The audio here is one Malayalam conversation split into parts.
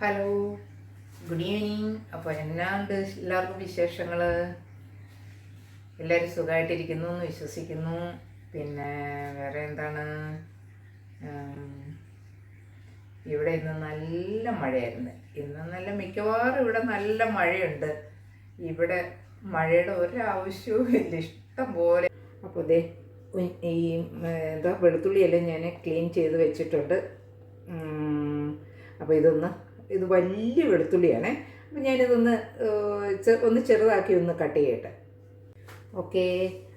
ഹലോ ഗുഡ് ഈവനിങ് അപ്പോൾ എന്നാണ്ട് എല്ലാവർക്കും വിശേഷങ്ങൾ എല്ലാവരും സുഖമായിട്ടിരിക്കുന്നു എന്ന് വിശ്വസിക്കുന്നു. പിന്നെ വേറെ എന്താണ്? ഇവിടെ ഇന്ന് നല്ല മഴയായിരുന്നു. ഇന്ന് നല്ല മിക്കവാറും ഇവിടെ നല്ല മഴയുണ്ട്. ഇവിടെ മഴയുടെ ഒരാവശ്യവും ഇല്ല. ഇഷ്ടം പോലെ. അപ്പോൾ ഇതേ ഈ എന്താ വെളുത്തുള്ളിയെല്ലാം ഞാൻ ക്ലീൻ ചെയ്ത് വെച്ചിട്ടുണ്ട്. അപ്പോൾ ഇതൊന്ന് ഇത് വലിയ വെളുത്തുള്ളിയാണേ. അപ്പം ഞാനിതൊന്ന് ഒന്ന് ചെറുതാക്കി ഒന്ന് കട്ട് ചെയ്യട്ടെ. ഓക്കെ.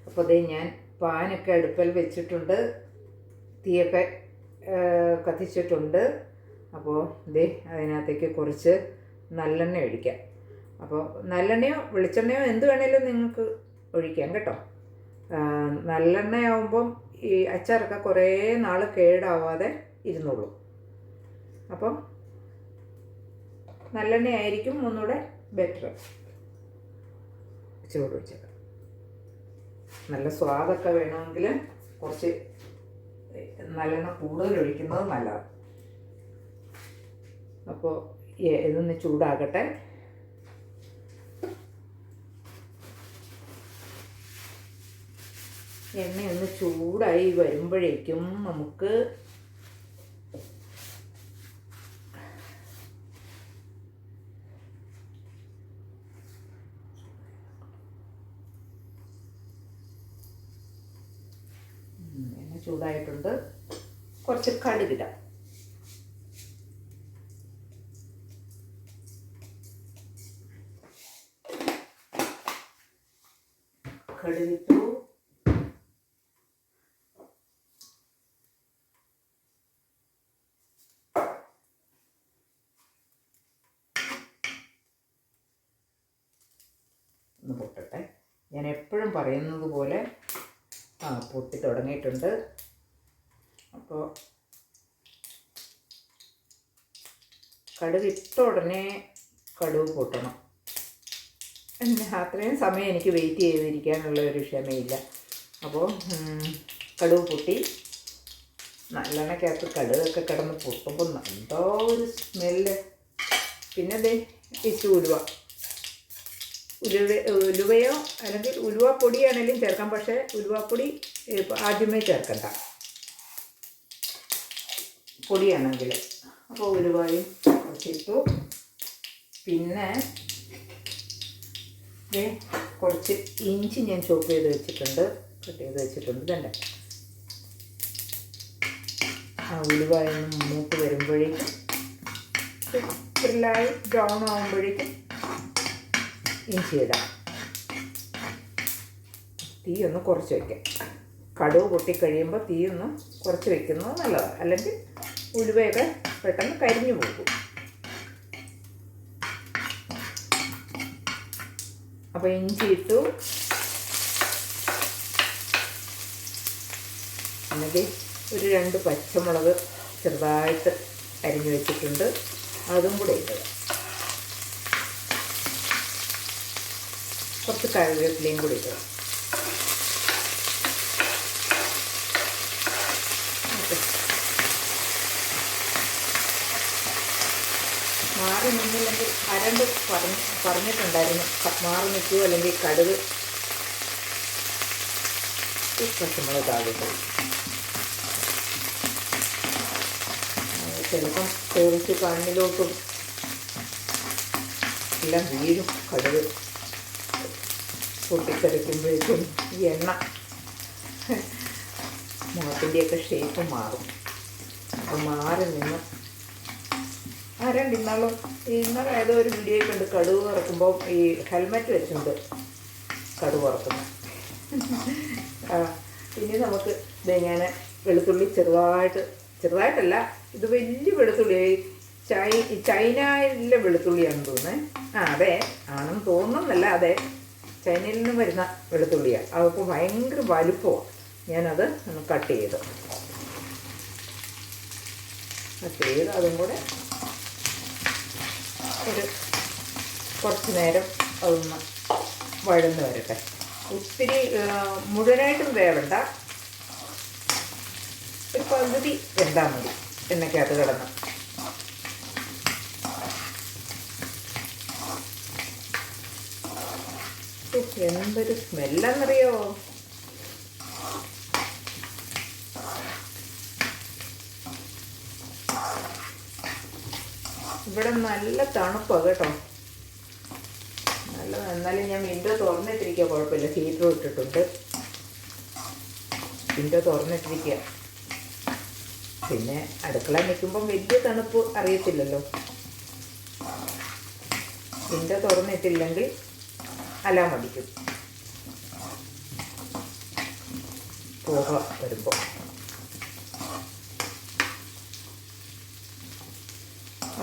അപ്പോൾ അതേ ഞാൻ പാനൊക്കെ അടുപ്പിൽ വെച്ചിട്ടുണ്ട്. തീയൊക്കെ കത്തിച്ചിട്ടുണ്ട്. അപ്പോൾ ദേ അതിനകത്തേക്ക് കുറച്ച് നല്ലെണ്ണ ഒഴിക്കാം. അപ്പോൾ നല്ലെണ്ണയോ വെളിച്ചെണ്ണയോ എന്ത് വേണേലും നിങ്ങൾക്ക് ഒഴിക്കാം കേട്ടോ. നല്ലെണ്ണയാവുമ്പം ഈ അച്ചാറൊക്കെ കുറേ നാൾ കേടാവാതെ ഇരുന്നുള്ളൂ അപ്പം നല്ലെണ്ണയായിരിക്കും ഒന്നുകൂടെ ബെറ്റർ ചൂട് വെച്ചത് നല്ല സ്വാദൊക്കെ വേണമെങ്കിൽ കുറച്ച് നല്ലെണ്ണ കൂടുതൽ ഒഴിക്കുന്നത് നല്ലതാണ്. അപ്പോൾ ഇതൊന്ന് ചൂടാകട്ടെ. എണ്ണയൊന്ന് ചൂടായി വരുമ്പോഴേക്കും നമുക്ക് ഉം, എണ്ണ ചൂടായിട്ടുണ്ട് കുറച്ച് കടുകിടാം കടുകിട്ടു ഒന്ന് പൊട്ടട്ടെ ഞാൻ എപ്പോഴും പറയുന്നത് പോലെ ആ പൊട്ടി തുടങ്ങിയിട്ടുണ്ട്. അപ്പോൾ കടുക് ഇട്ട ഉടനെ കടുക് പൊട്ടണം. അത്രയും സമയം എനിക്ക് വെയിറ്റ് ചെയ്തിരിക്കാനുള്ള ഒരു ക്ഷമയില്ല. അപ്പോൾ കടുവ് പൊട്ടി. നല്ലെണ്ണക്കകത്ത് കടുകൊക്കെ കിടന്ന് പൊട്ടുമ്പോൾ എന്തോ ഒരു സ്മെല്ല് പിന്നെ ദേ ഈ ഉലുവ ഉലുവ ഉലുവയോ അല്ലെങ്കിൽ ഉലുവപ്പൊടിയാണെങ്കിലും ചേർക്കാം. പക്ഷേ ഉലുവപ്പൊടി ആദ്യമേ ചേർക്കണ്ട. പൊടിയാണെങ്കിൽ. അപ്പോൾ ഉലുവയും കുറച്ചിട്ടു പിന്നെ കുറച്ച് ഇഞ്ചി ഞാൻ ചോപ്പ് ചെയ്ത് വെച്ചിട്ടുണ്ട്. കട്ട് ചെയ്ത് വെച്ചിട്ടുണ്ട്. തന്നെ ആ ഉലുവായൊന്ന് മൂത്ത് വരുമ്പോഴേക്കും. ലൈറ്റ് ബ്രൗൺ ആകുമ്പോഴേക്കും ഇഞ്ചി ഇടാം തീ ഒന്ന് കുറച്ച് വയ്ക്കാം കടുവ് പൊട്ടിക്കഴിയുമ്പോൾ തീ ഒന്ന് കുറച്ച് വയ്ക്കുന്നത് നല്ലതാണ് അല്ലെങ്കിൽ ഉലുവയൊക്കെ പെട്ടെന്ന് കരിഞ്ഞു പോകും. അപ്പോൾ ഇഞ്ചി ഇട്ടു. അല്ലെങ്കിൽ ഒരു രണ്ട് പച്ചമുളക് ചെറുതായിട്ട് അരിഞ്ഞു വെച്ചിട്ടുണ്ട്. അതും കൂടെ ഇടുക കുറച്ച് കറിവേപ്പിലയും കൂടി ഇടുക. മാറി നിന്നില്ലെങ്കിൽ അരണ്ട് പറഞ്ഞ് പറഞ്ഞിട്ടുണ്ടായിരുന്നു. മാറി നിൽക്കുമോ അല്ലെങ്കിൽ കടുക് പച്ചമുളക് താഴെ ചിലപ്പം പേടിച്ച് കണ്ണിലോട്ടും എല്ലാം വീഴും കടുക്. പൊട്ടിത്തെറിക്കുമ്പോഴേക്കും ഈ എണ്ണ മുഖത്തിന്റെയൊക്കെ ഷേപ്പ് മാറും. അപ്പം മാറി നിന്ന് ആരണ്ട് ഇന്നാളും ഇന്നലെ ഏതോ ഒരു വീഡിയോ കണ്ട് കടുവ് വറക്കുമ്പോൾ ഈ ഹെൽമെറ്റ് വെച്ചുകൊണ്ട് കടുവ് ആ, ഇനി നമുക്ക് ഇതെങ്ങനെ വെളുത്തുള്ളി ചെറുതായിട്ട് ചെറുതായിട്ടല്ല ഇത് വലിയ വെളുത്തുള്ളി ചൈ ചൈനയിലെ വെളുത്തുള്ളിയാണെന്ന് തോന്നുന്നത് ആ അതെ ആണെന്ന് തോന്നുന്നല്ല അതെ. ചൈനയിൽ നിന്ന് വരുന്ന വെളുത്തുള്ളിയാണ് അതിപ്പോൾ ഭയങ്കര വലുപ്പമാണ് ഞാനത് കട്ട് ചെയ്തു. കട്ട് ചെയ്ത് അതും കൂടെ ഒരു കുറച്ച് നേരം അതൊന്ന് വഴന്ന് വരട്ടെ. ഒത്തിരി മുഴുവനായിട്ടും വേവണ്ട. ഒരു പകുതി വെന്താൽ മതി. എണ്ണയ്ക്കകത്ത് കിടന്ന്. എന്തൊരു സ്മെല്ലെന്നറിയോ? ഇവിടെ നല്ല തണുപ്പാണ് കേട്ടോ. നല്ല എന്നാലും ഞാൻ വിൻഡോ തുറന്നിട്ടിരിക്കുക കുഴപ്പമില്ല. ഹീറ്റർ ഇട്ടിട്ടുണ്ട്. വിൻഡോ തുറന്നിട്ടിരിക്കുക പിന്നെ അടുക്കള നിൽക്കുമ്പം വലിയ തണുപ്പ് അറിയത്തില്ലല്ലോ. വിൻഡോ തുറന്നിട്ടില്ലെങ്കിൽ അലാം അടിക്കും. പോക വരുമ്പോൾ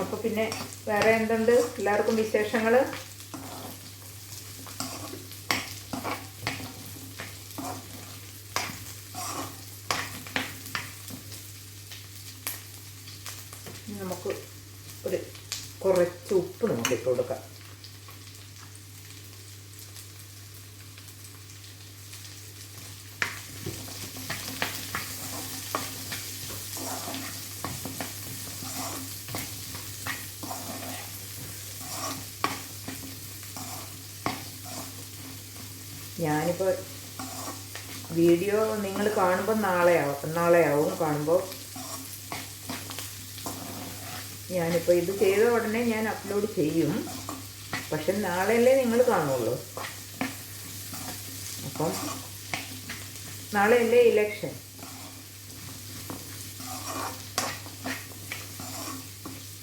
അപ്പോൾ പിന്നെ വേറെ എന്തുണ്ട്? എല്ലാവർക്കും വിശേഷങ്ങൾ നമുക്ക് ഒരു കുറച്ച് ഉപ്പ് നമുക്ക് ഇട്ട് കൊടുക്കാം ഞാനിപ്പോൾ വീഡിയോ നിങ്ങൾ കാണുമ്പോൾ നാളെയാവും. നാളെയാവും കാണുമ്പോൾ ഞാനിപ്പോൾ ഇത് ചെയ്ത ഉടനെ ഞാൻ അപ്ലോഡ് ചെയ്യും. പക്ഷെ നാളെയല്ലേ നിങ്ങൾ കാണുള്ളൂ. അപ്പം നാളെയല്ലേ ഇലക്ഷൻ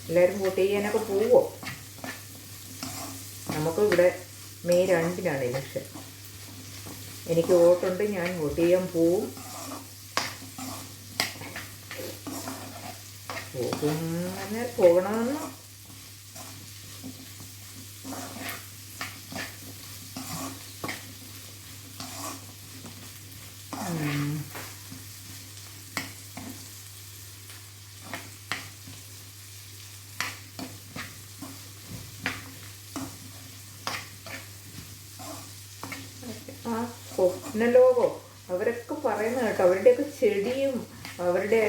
എല്ലാവരും വോട്ട് ചെയ്യാനൊക്കെ പോവോ? നമുക്ക് ഇവിടെ മെയ് രണ്ടിനാണ് ഇലക്ഷൻ എനിക്ക് വോട്ടുണ്ട് ഞാൻ വോട്ട് ചെയ്യാൻ പോവും. പോകും അങ്ങനെ പോകണമെന്ന് ഉം. ആ സ്വപ്നലോകോ അവരൊക്കെ പറയുന്ന കേട്ടോ അവരുടെയൊക്കെ ചെടിയും അവരുടെ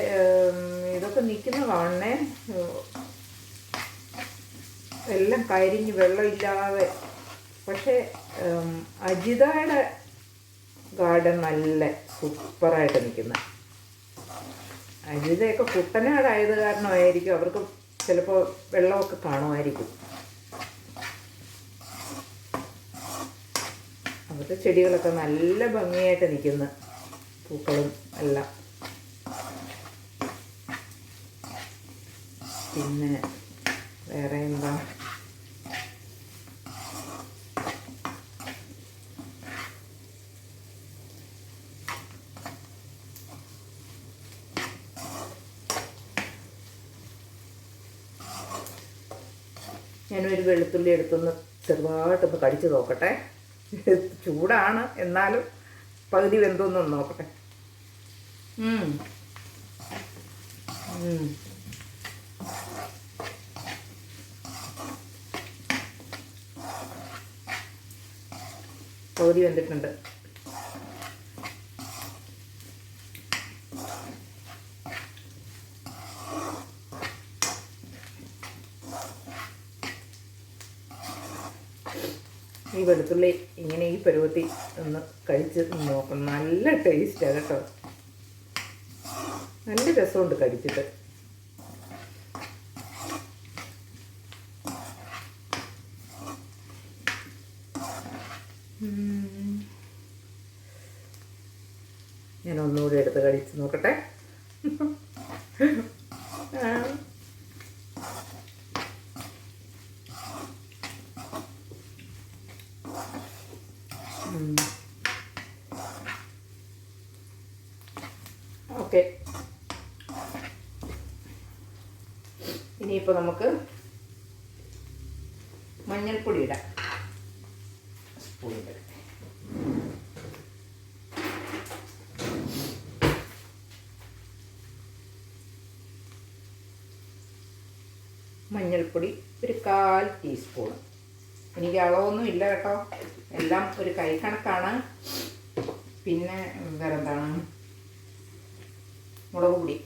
ഇതൊക്കെ നിൽക്കുന്ന കാണണേ. എല്ലാം കരിഞ്ഞ് വെള്ളമില്ലാതെ പക്ഷേ അജിതയുടെ ഗാർഡൻ നല്ല സൂപ്പറായിട്ട് നിൽക്കുന്ന. അജിതയൊക്കെ കുട്ടനാടായത് കാരണമായിരിക്കും അവർക്ക് ചിലപ്പോൾ വെള്ളമൊക്കെ കാണുമായിരിക്കും. അവരുടെ ചെടികളൊക്കെ നല്ല ഭംഗിയായിട്ട് നിൽക്കുന്ന പൂക്കളും എല്ലാം. പിന്നെ വേറെ എന്താ? ഞാനൊരു വെളുത്തുള്ളി എടുത്തൊന്ന് ചെറുതായിട്ടൊന്ന് കടിച്ചു നോക്കട്ടെ. ചൂടാണ്. എന്നാലും പകുതി വെന്തൊന്നും നോക്കട്ടെ. പകുതി വെന്തിട്ടുണ്ട്. ഈ വെളുത്തുള്ളി ഇങ്ങനെ ഈ പരുവത്തി ഒന്ന് കഴിച്ച് നോക്കണം. നല്ല ടേസ്റ്റാണ് കേട്ടോ. നല്ല രസമുണ്ട് കഴിച്ചിട്ട് ഉം. ഞാൻ ഒന്നുകൂടി എടുത്ത് കഴിച്ച് നോക്കട്ടെ ആ. ഉം. ഓക്കെ ഇനിയിപ്പോൾ നമുക്ക് മഞ്ഞൾപ്പൊടി ഇടാം. ഇടട്ടെ മഞ്ഞൾപ്പൊടി ഒരു കാൽ ടീസ്പൂൺ എനിക്ക് അളവൊന്നും ഇല്ല കേട്ടോ. എല്ലാം ഒരു കൈ കണക്കാണ്. പിന്നെ വേറെ എന്താണ് മുളക് പൊടി.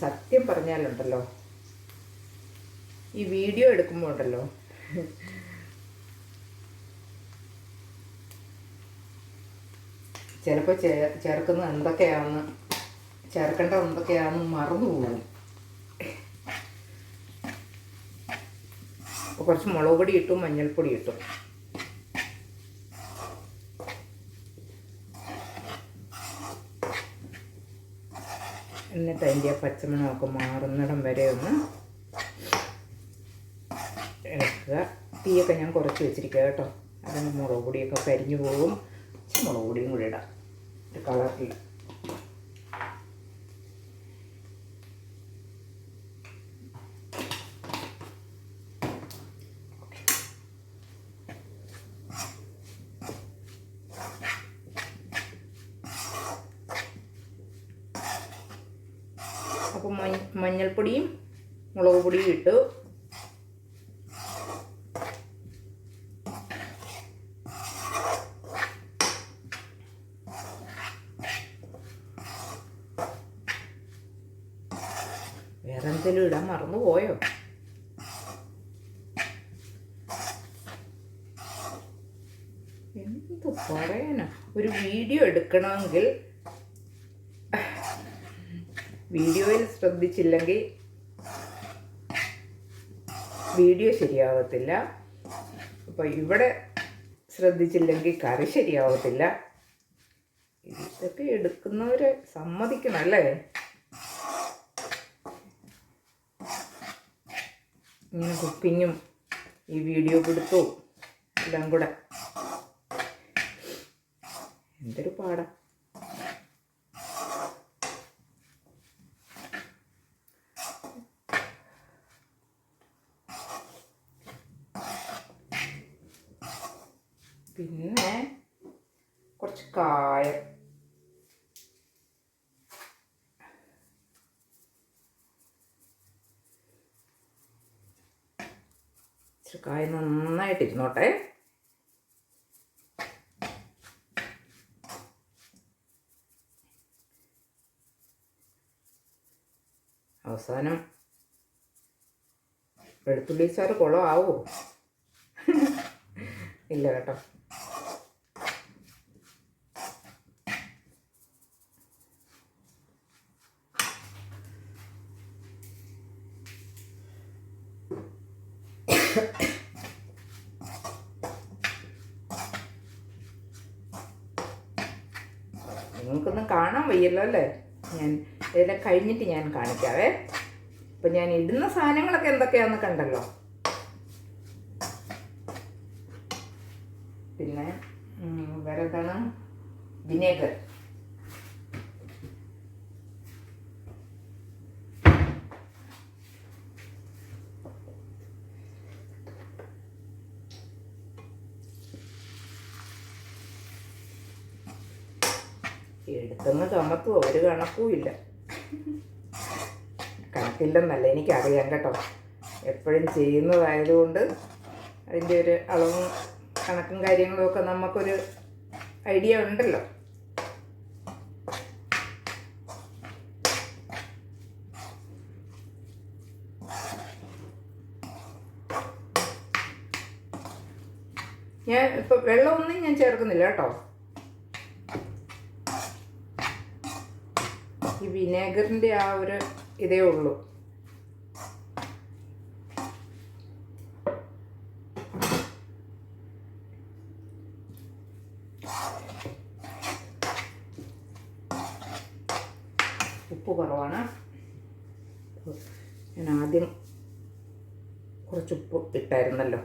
സത്യം പറഞ്ഞാലുണ്ടല്ലോ ഈ വീഡിയോ എടുക്കുമ്പോൾ ഉണ്ടല്ലോ ചിലപ്പോൾ ചേർക്കുന്നത് എന്തൊക്കെയാണെന്ന് ചേർക്കേണ്ടത് എന്തൊക്കെയാണെന്ന് മറന്നു പോകും. അപ്പോൾ കുറച്ച് മുളക് പൊടി ഇട്ടു മഞ്ഞൾപ്പൊടി ഇട്ടു. എന്നിട്ട് അതിന്റെ ആ പച്ചമണമൊക്കെ മാറുന്നിടം വരെ ഒന്ന് ഇളക്കുക. തീയൊക്കെ ഞാൻ കുറച്ച് വെച്ചിരിക്കുക കേട്ടോ. അതിന് മുളക് പൊടിയൊക്കെ കരിഞ്ഞു പോകും. മുളക് പൊടിയും കൂടി ഇടാം. ഒരു കളറിൽ അപ്പോൾ മഞ്ഞൾപ്പൊടിയും ഇട്ടു വേറെ എന്തെങ്കിലും ഇടാൻ മറന്നു പോയോ എന്ത് പറയാനാ? ഒരു വീഡിയോ എടുക്കണമെങ്കിൽ വീഡിയോയിൽ ശ്രദ്ധിച്ചില്ലെങ്കിൽ വീഡിയോ ശരിയാവത്തില്ല. അപ്പോൾ ഇവിടെ ശ്രദ്ധിച്ചില്ലെങ്കിൽ കറി ശരിയാവത്തില്ല. ഇതൊക്കെ എടുക്കുന്നവരെ സമ്മതിക്കണം അല്ലേ ഇങ്ങനെ കുക്കിങ്ങും ഈ വീഡിയോ പിടുത്തവും എല്ലാം കൂടെ. എന്തൊരു പാടാ. പിന്നെ കുറച്ച് കായം. ഇച്ചിരി കായം നന്നായിട്ട് ഇരുന്നോട്ടെ. അവസാനം വെളുത്തുള്ളി ചാറ് കുളമാവോ? ഇല്ല കേട്ടോ. നിങ്ങൾക്കൊന്നും കാണാൻ വയ്യല്ലോ അല്ലേ? ഞാൻ ഇതെല്ലാം കഴിഞ്ഞിട്ട് ഞാൻ കാണിക്കാവേ. അപ്പം ഞാൻ ഇടുന്ന സാധനങ്ങളൊക്കെ എന്തൊക്കെയാണെന്ന് കണ്ടല്ലോ പിന്നെ ഉം, വേറെ എന്താണ് വിനേഗർ. എടുത്തെന്ന് ചുമത്തുവോ ഒരു കണക്കും ഇല്ല. കണക്കില്ലെന്നല്ല എനിക്കറിയാം കേട്ടോ. എപ്പോഴും ചെയ്യുന്നതായതുകൊണ്ട് അതിന്റെ ഒരു അളവും കണക്കും കാര്യങ്ങളും ഒക്കെ നമുക്കൊരു ഐഡിയ ഉണ്ടല്ലോ ഞാൻ ഇപ്പൊ വെള്ളമൊന്നും ഞാൻ ചേർക്കുന്നില്ല കേട്ടോ. ഈ വിനേഗറിന്റെ ആ ഒരു ഇതേ ഉള്ളൂ. ഉപ്പ് കുറവാണ്. ഞാൻ ആദ്യം കുറച്ച് ഉപ്പ് ഇട്ടായിരുന്നല്ലോ.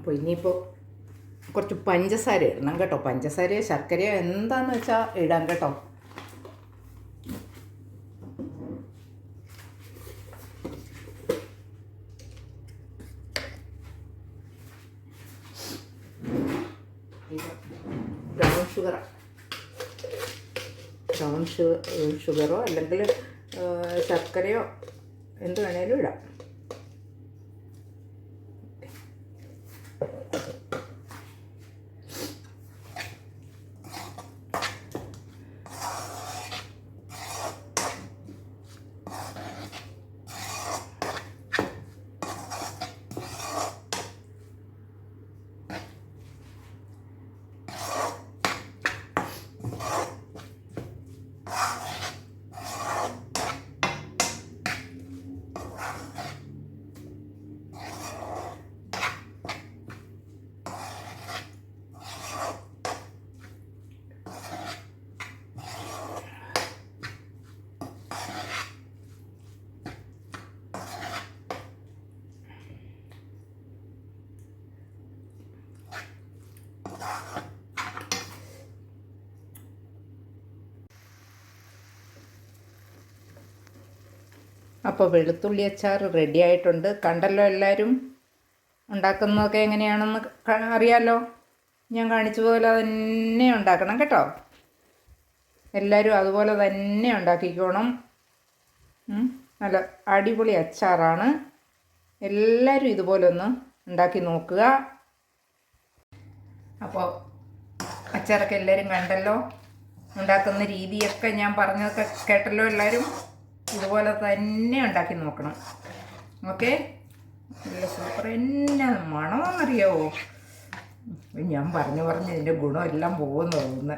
അപ്പോൾ ഇനിയിപ്പോൾ കുറച്ച് പഞ്ചസാര ഇടണം കേട്ടോ. പഞ്ചസാരയോ ശർക്കരയോ എന്താണെന്ന് വെച്ചാൽ ഇടാം കേട്ടോ. ഷുഗറോ. അല്ലെങ്കിൽ ശർക്കരയോ എന്ത് വേണേലും ഇടാം. അപ്പോൾ വെളുത്തുള്ളി അച്ചാർ റെഡി ആയിട്ടുണ്ട്. കണ്ടല്ലോ എല്ലാവരും? ഉണ്ടാക്കുന്നതൊക്കെ എങ്ങനെയാണെന്ന് അറിയാലോ? ഞാൻ കാണിച്ച പോലെ തന്നെ ഉണ്ടാക്കണം കേട്ടോ. എല്ലാവരും അതുപോലെ തന്നെ ഉണ്ടാക്കിക്കോണം. നല്ല അടിപൊളി അച്ചാറാണ്. എല്ലാവരും ഇതുപോലെ ഒന്ന് ഉണ്ടാക്കി നോക്കുക. അപ്പോൾ അച്ചാറൊക്കെ എല്ലാവരും കണ്ടല്ലോ? ഉണ്ടാക്കുന്ന രീതിയൊക്കെ ഞാൻ പറഞ്ഞതൊക്കെ കേട്ടല്ലോ എല്ലാവരും ഇതുപോലെ തന്നെ ഉണ്ടാക്കി നോക്കണം. ഓക്കെ? നല്ല സൂപ്പർ എന്നാ മണമെന്നറിയാവോ ഞാൻ പറഞ്ഞു പറഞ്ഞ് ഇതിന്റെ ഗുണമെല്ലാം പോകുന്നു തോന്നുന്നു.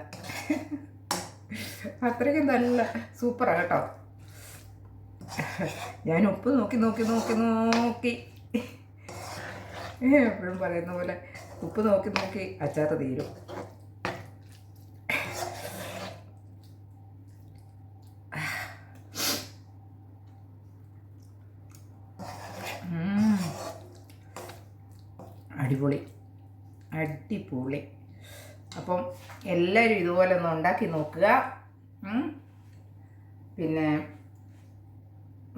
അത്രയ്ക്കും നല്ല സൂപ്പറാണ് കേട്ടോ. ഞാൻ ഉപ്പ് നോക്കി നോക്കി നോക്കി നോക്കി. എപ്പോഴും പറയുന്ന പോലെ ഉപ്പ് നോക്കി നോക്കി അച്ചാർ തീരും. അടിപൊളി. അടിപൊളി. അപ്പം എല്ലാവരും ഇതുപോലെ ഒന്ന് ഉണ്ടാക്കി നോക്കുക. പിന്നെ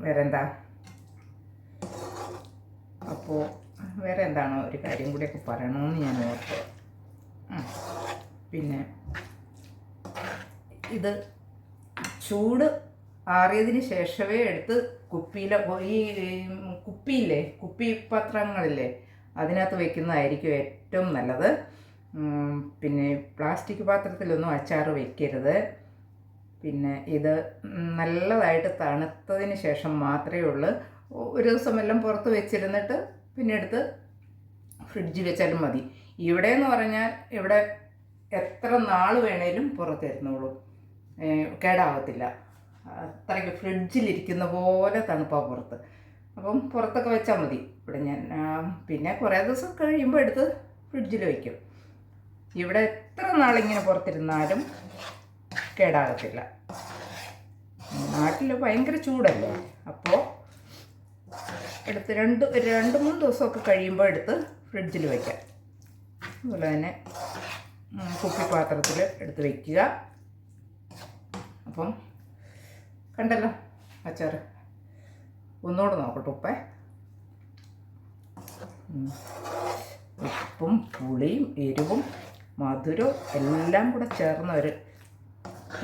വേറെന്താ? അപ്പോൾ വേറെ എന്താണോ ഒരു കാര്യം കൂടിയൊക്കെ പറയണമെന്ന് ഞാൻ ഓർത്തു. പിന്നെ ഇത് ചൂട് ആറിയതിന് ശേഷമേ എടുത്ത് കുപ്പിയിലെ ഈ കുപ്പിയില്ലേ? കുപ്പി പത്രങ്ങളില്ലേ അതിനകത്ത് വെക്കുന്നതായിരിക്കും ഏറ്റവും നല്ലത്. പിന്നെ പ്ലാസ്റ്റിക് പാത്രത്തിലൊന്നും അച്ചാർ വെക്കരുത്. പിന്നെ ഇത് നല്ലതായിട്ട് തണുത്തതിന് ശേഷം മാത്രമേ ഉള്ളൂ. ഒരു ദിവസം എല്ലാം പുറത്ത് വെച്ചിരുന്നിട്ട് പിന്നെ എടുത്ത് ഫ്രിഡ്ജിൽ വെച്ചാലും മതി. ഇവിടെ എന്ന് പറഞ്ഞാൽ ഇവിടെ എത്ര നാൾ വേണേലും പുറത്തിരുന്നോളൂ കേടാവത്തില്ല. അത്രയ്ക്ക് ഫ്രിഡ്ജിലിരിക്കുന്ന പോലെ തണുപ്പാണ് പുറത്ത്. അപ്പം പുറത്തൊക്കെ വെച്ചാൽ മതി. ഇവിടെ ഞാൻ പിന്നെ കുറേ ദിവസം കഴിയുമ്പോൾ എടുത്ത് ഫ്രിഡ്ജിൽ വയ്ക്കും ഇവിടെ എത്ര നാളിങ്ങനെ പുറത്തിരുന്നാലും കേടാകത്തില്ല നാട്ടിൽ ഭയങ്കര ചൂടല്ലേ? അപ്പോൾ എടുത്ത് രണ്ട് രണ്ട് മൂന്ന് ദിവസമൊക്കെ കഴിയുമ്പോൾ എടുത്ത് ഫ്രിഡ്ജിൽ വയ്ക്കാം അതുപോലെ തന്നെ കുപ്പി കുപ്പിപ്പാത്രത്തിൽ എടുത്ത് വയ്ക്കുക അപ്പം കണ്ടല്ലോ അച്ചാർ ഒന്നുകൂടെ നോക്കട്ടെ ഉപ്പേ. ഉപ്പും പുളിയും എരിവും മധുരവും എല്ലാം കൂടെ ചേർന്ന ഒരു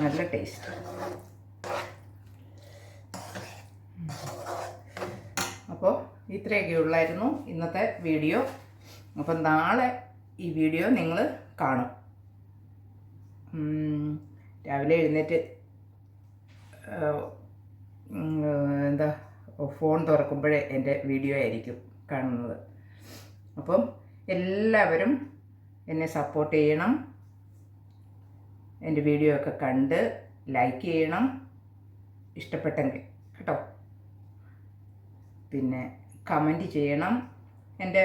നല്ല ടേസ്റ്റ് അപ്പോൾ ഇത്രയൊക്കെ ഉള്ളായിരുന്നു ഇന്നത്തെ വീഡിയോ. അപ്പം നാളെ ഈ വീഡിയോ നിങ്ങൾ കാണും. രാവിലെ എഴുന്നേറ്റ് എന്താ ഫോൺ തുറക്കുമ്പോഴേ എന്റെ വീഡിയോ ആയിരിക്കും കാണുന്നത്. അപ്പം എല്ലാവരും എന്നെ സപ്പോർട്ട് ചെയ്യണം. എന്റെ വീഡിയോ ഒക്കെ കണ്ട് ലൈക്ക് ചെയ്യണം. ഇഷ്ടപ്പെട്ടെങ്കിൽ കേട്ടോ. പിന്നെ കമന്റ് ചെയ്യണം. എന്റെ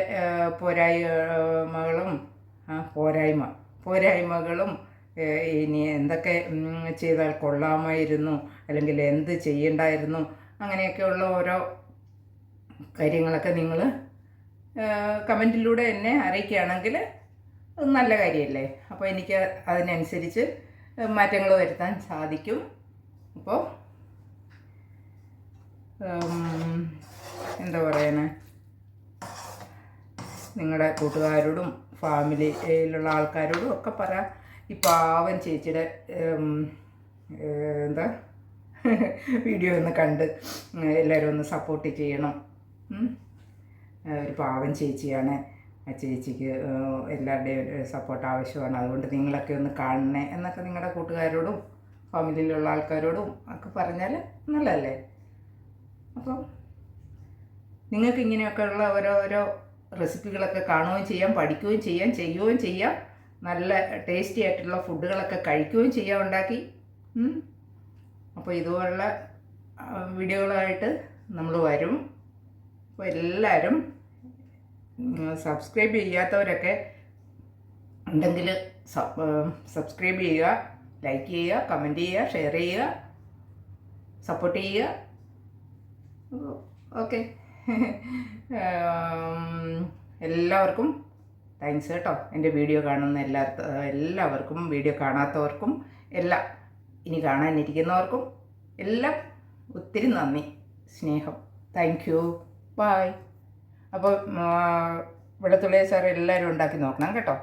പോരായ്മകളും പോരായ്മ പോരായ്മകളും ഇനി എന്തൊക്കെ ചെയ്താൽ കൊള്ളാമായിരുന്നു അല്ലെങ്കിൽ എന്ത് ചെയ്യണ്ടായിരുന്നു അങ്ങനെയൊക്കെയുള്ള ഓരോ കാര്യങ്ങളൊക്കെ നിങ്ങൾ കമന്റിലൂടെ എന്നെ അറിയിക്കുകയാണെങ്കിൽ നല്ല കാര്യമല്ലേ? അപ്പോൾ എനിക്ക് അതിനനുസരിച്ച് മാറ്റങ്ങൾ വരുത്താൻ സാധിക്കും. അപ്പോൾ എന്താ പറയണേ? നിങ്ങളുടെ കൂട്ടുകാരോടും ഫാമിലിയിലുള്ള ആൾക്കാരോടും ഒക്കെ പറ. ഈ പാവൻ ചേച്ചിയുടെ എന്താ? വീഡിയോ ഒന്ന് കണ്ട് എല്ലാവരും ഒന്ന് സപ്പോർട്ട് ചെയ്യണം. ഒരു പാവൻ ചേച്ചിയാണ്. ആ ചേച്ചിക്ക് എല്ലാവരുടെയും സപ്പോർട്ട് ആവശ്യമാണ്. അതുകൊണ്ട് നിങ്ങളൊക്കെ ഒന്ന് കാണണേ എന്നൊക്കെ നിങ്ങളുടെ കൂട്ടുകാരോടും ഫാമിലിയിലുള്ള ആൾക്കാരോടും ഒക്കെ പറഞ്ഞാൽ നല്ലതല്ലേ? അപ്പം നിങ്ങൾക്ക് ഇങ്ങനെയൊക്കെയുള്ള ഓരോരോ റെസിപ്പികളൊക്കെ കാണുകയും ചെയ്യാം പഠിക്കുകയും ചെയ്യാം ചെയ്യുകയും ചെയ്യാം. നല്ല ടേസ്റ്റി ആയിട്ടുള്ള ഫുഡുകളൊക്കെ കഴിക്കുകയും ചെയ്യാം ഉണ്ടാക്കി. അപ്പോൾ ഇതുപോലുള്ള വീഡിയോകളായിട്ട് നമ്മൾ വരും. അപ്പോൾ എല്ലാവരും സബ്സ്ക്രൈബ് ചെയ്യാത്തവരൊക്കെ ഉണ്ടെങ്കിൽ സബ്സ്ക്രൈബ് ചെയ്യുക ലൈക്ക് ചെയ്യുക കമന്റ് ചെയ്യുക ഷെയർ ചെയ്യുക സപ്പോർട്ട് ചെയ്യുക. ഓക്കെ എല്ലാവർക്കും താങ്ക്സ് കേട്ടോ. എന്റെ വീഡിയോ കാണുന്ന എല്ലാ എല്ലാവർക്കും വീഡിയോ കാണാത്തവർക്കും എല്ലാം ഇനി കാണാനിരിക്കുന്നവർക്കും എല്ലാം ഒത്തിരി നന്ദി സ്നേഹം. താങ്ക് യു ബായ് അപ്പോൾ വെളുത്തുള്ളി സാർ എല്ലാവരും ഉണ്ടാക്കി നോക്കണം കേട്ടോ.